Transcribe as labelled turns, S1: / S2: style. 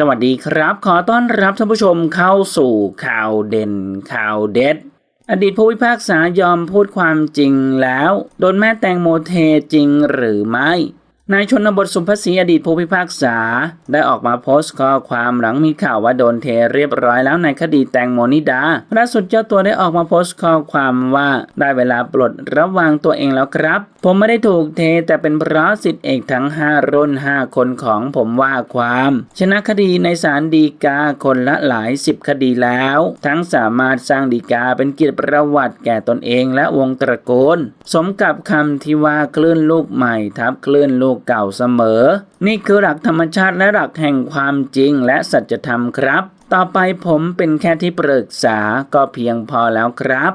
S1: สวัสดีครับ ขอต้อนรับท่านผู้ชมเข้าสู่ข่าวเด่นข่าวเด็ด อดีตผู้พิพากษายอมพูดความจริงแล้ว โดนแม่แตงโมเทจริงหรือไม่ นายชนบทสุภศรีอดีตผู้พิพากษา ได้ออกมาโพสต์ข้อความหลังมีข่าวว่าโดนเทเรียบร้อยแล้วในคดีแตงโมนิดาล่าสุดเจ้าตัวได้ออกมาโพสต์ข้อความว่าได้เวลาปลดระวางตัวเองแล้วครับ ผมไม่ได้ถูกเทแต่เป็นเพราะสิทธิเอกทั้ง5รุ่น5คนของผมว่าความ ชนะคดีในศาลฎีกาคนละหลายสิบคดีแล้ว ทั้งสามารถสร้างฎีกาเป็นเกียรติประวัติแก่ตนเองและวงตระกูลสมกับคำที่ว่าคลื่นลูกใหม่ทับคลื่นลูกเก่าเสมอ นี่คือหลักธรรมชาติและหลักแห่งความจริงและสัจธรรมครับ ต่อไปผมเป็นแค่ที่ปรึกษาก็เพียงพอแล้วครับ